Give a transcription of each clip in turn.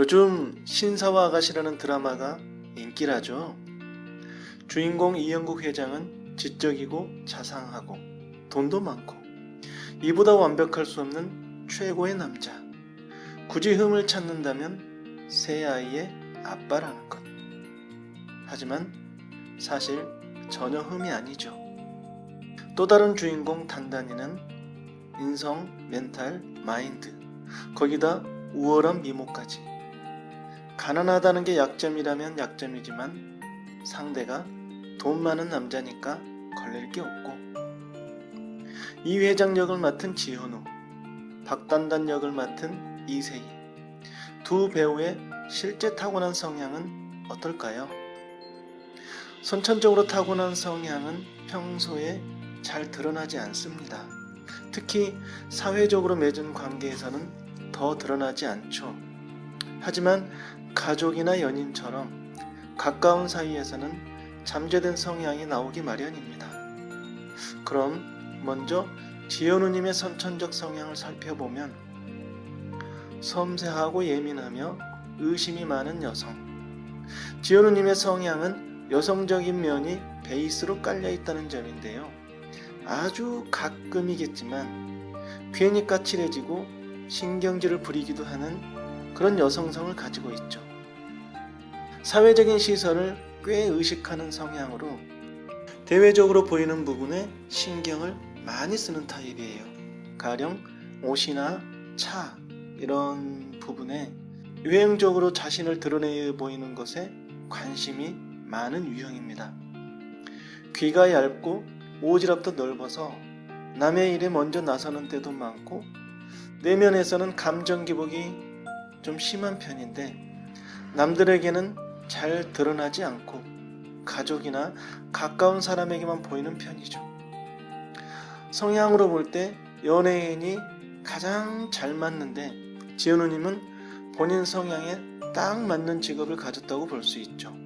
요즘 신사와 아가씨라는 드라마가 인기라죠. 주인공 이영국 회장은 지적이고 자상하고 돈도 많고 이보다 완벽할 수 없는 최고의 남자. 굳이 흠을 찾는다면 새 아이의 아빠라는 것. 하지만 사실 전혀 흠이 아니죠. 또 다른 주인공 단단이는 인성, 멘탈, 마인드, 거기다 우월한 미모까지. 가난하다는 게 약점이라면 약점이지만 상대가 돈 많은 남자니까 걸릴 게 없고 이 회장 역을 맡은 지현우, 박단단 역을 맡은 이세희 두 배우의 실제 타고난 성향은 어떨까요? 선천적으로 타고난 성향은 평소에 잘 드러나지 않습니다. 특히 사회적으로 맺은 관계에서는 더 드러나지 않죠. 하지만 가족이나 연인처럼 가까운 사이에서는 잠재된 성향이 나오기 마련입니다. 그럼 먼저 지현우님의 선천적 성향을 살펴보면 섬세하고 예민하며 의심이 많은 여성. 지현우님의 성향은 여성적인 면이 베이스로 깔려 있다는 점인데요. 아주 가끔이겠지만 괜히 까칠해지고 신경질을 부리기도 하는 그런 여성성을 가지고 있죠. 사회적인 시선을 꽤 의식하는 성향으로 대외적으로 보이는 부분에 신경을 많이 쓰는 타입이에요. 가령 옷이나 차 이런 부분에 유행적으로 자신을 드러내 보이는 것에 관심이 많은 유형입니다. 귀가 얇고 오지랖도 넓어서 남의 일에 먼저 나서는 때도 많고 내면에서는 감정 기복이 좀 심한 편인데 남들에게는 잘 드러나지 않고 가족이나 가까운 사람에게만 보이는 편이죠. 성향으로 볼 때 연예인이 가장 잘 맞는데 지현우님은 본인 성향에 딱 맞는 직업을 가졌다고 볼 수 있죠.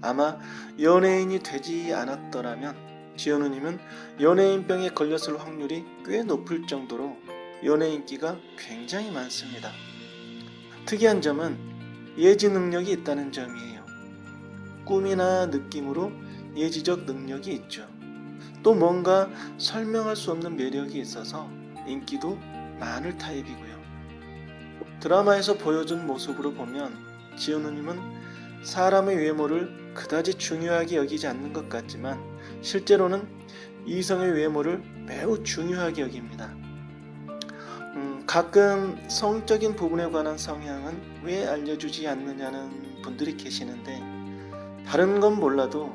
아마 연예인이 되지 않았더라면 지현우님은 연예인병에 걸렸을 확률이 꽤 높을 정도로 연예인기가 굉장히 많습니다. 특이한 점은 예지 능력이 있다는 점이에요. 꿈이나 느낌으로 예지적 능력이 있죠. 또 뭔가 설명할 수 없는 매력이 있어서 인기도 많을 타입이고요. 드라마에서 보여준 모습으로 보면 지현우님은 사람의 외모를 그다지 중요하게 여기지 않는 것 같지만 실제로는 이성의 외모를 매우 중요하게 여깁니다. 음, 가끔 성적인 부분에 관한 성향은 왜 알려주지 않느냐는 분들이 계시는데 다른 건 몰라도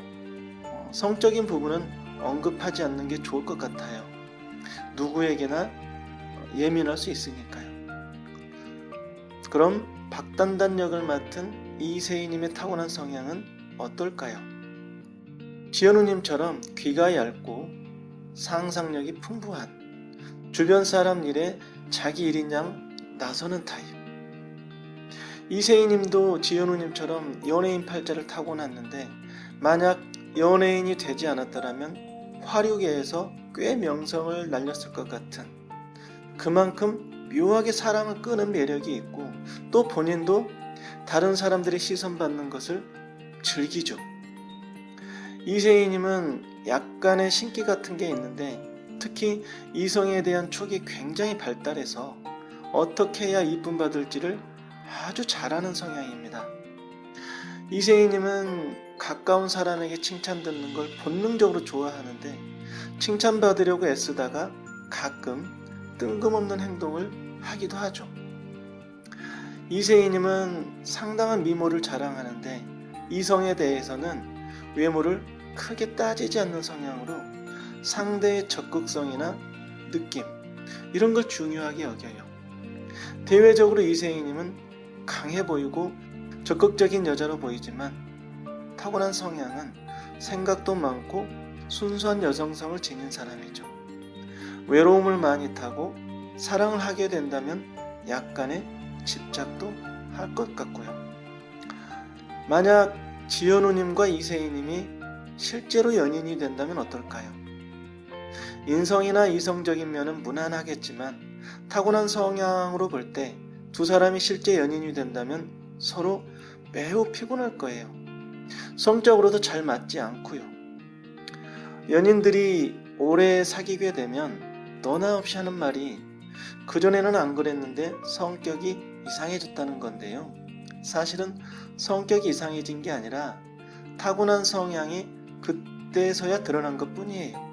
어, 성적인 부분은 언급하지 않는 게 좋을 것 같아요. 누구에게나 예민할 수 있으니까요. 그럼 박단단 역을 맡은 이세희님의 타고난 성향은 어떨까요? 지현우님처럼 귀가 얇고 상상력이 풍부한 주변 사람 일에 자기 일인 양 나서는 타입. 이세희님도 지현우님처럼 연예인 팔자를 타고났는데 만약 연예인이 되지 않았더라면 화류계에서 꽤 명성을 날렸을 것 같은 그만큼 묘하게 사람을 끄는 매력이 있고 또 본인도 다른 사람들의 시선 받는 것을 즐기죠. 이세희님은 약간의 신기 같은 게 있는데 특히 이성에 대한 촉이 굉장히 발달해서 어떻게 해야 이쁨 받을지를 아주 잘하는 성향입니다. 이세희님은 가까운 사람에게 칭찬 듣는 걸 본능적으로 좋아하는데 칭찬받으려고 애쓰다가 가끔 뜬금없는 행동을 하기도 하죠. 이세희님은 상당한 미모를 자랑하는데 이성에 대해서는 외모를 크게 따지지 않는 성향으로 상대의 적극성이나 느낌 이런 걸 중요하게 여겨요. 대외적으로 이세희님은 강해 보이고 적극적인 여자로 보이지만 타고난 성향은 생각도 많고 순수한 여성성을 지닌 사람이죠. 외로움을 많이 타고 사랑을 하게 된다면 약간의 집착도 할 것 같고요. 만약 지현우님과 이세희님이 실제로 연인이 된다면 어떨까요? 인성이나 이성적인 면은 무난하겠지만 타고난 성향으로 볼 때 두 사람이 실제 연인이 된다면 서로 매우 피곤할 거예요. 성적으로도 잘 맞지 않고요. 연인들이 오래 사귀게 되면 너나 없이 하는 말이 그전에는 안 그랬는데 성격이 이상해졌다는 건데요. 사실은 성격이 이상해진 게 아니라 타고난 성향이 그때서야 드러난 것 뿐이에요.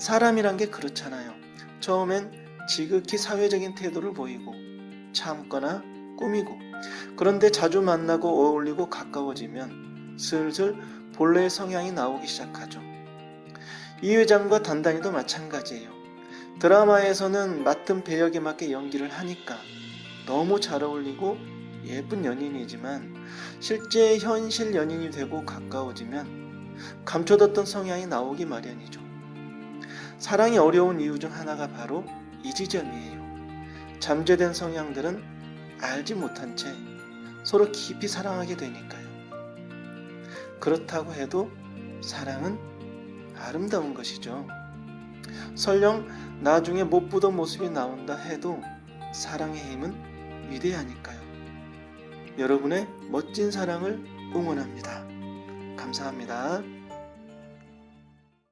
사람이란 게 그렇잖아요. 처음엔 지극히 사회적인 태도를 보이고 참거나 꾸미고 그런데 자주 만나고 어울리고 가까워지면 슬슬 본래의 성향이 나오기 시작하죠. 이 회장과 단단히도 마찬가지예요. 드라마에서는 맡은 배역에 맞게 연기를 하니까 너무 잘 어울리고 예쁜 연인이지만 실제 현실 연인이 되고 가까워지면 감춰뒀던 성향이 나오기 마련이죠. 사랑이 어려운 이유 중 하나가 바로 이 지점이에요. 잠재된 성향들은 알지 못한 채 서로 깊이 사랑하게 되니까요. 그렇다고 해도 사랑은 아름다운 것이죠. 설령 나중에 못 보던 모습이 나온다 해도 사랑의 힘은 위대하니까요. 여러분의 멋진 사랑을 응원합니다. 감사합니다.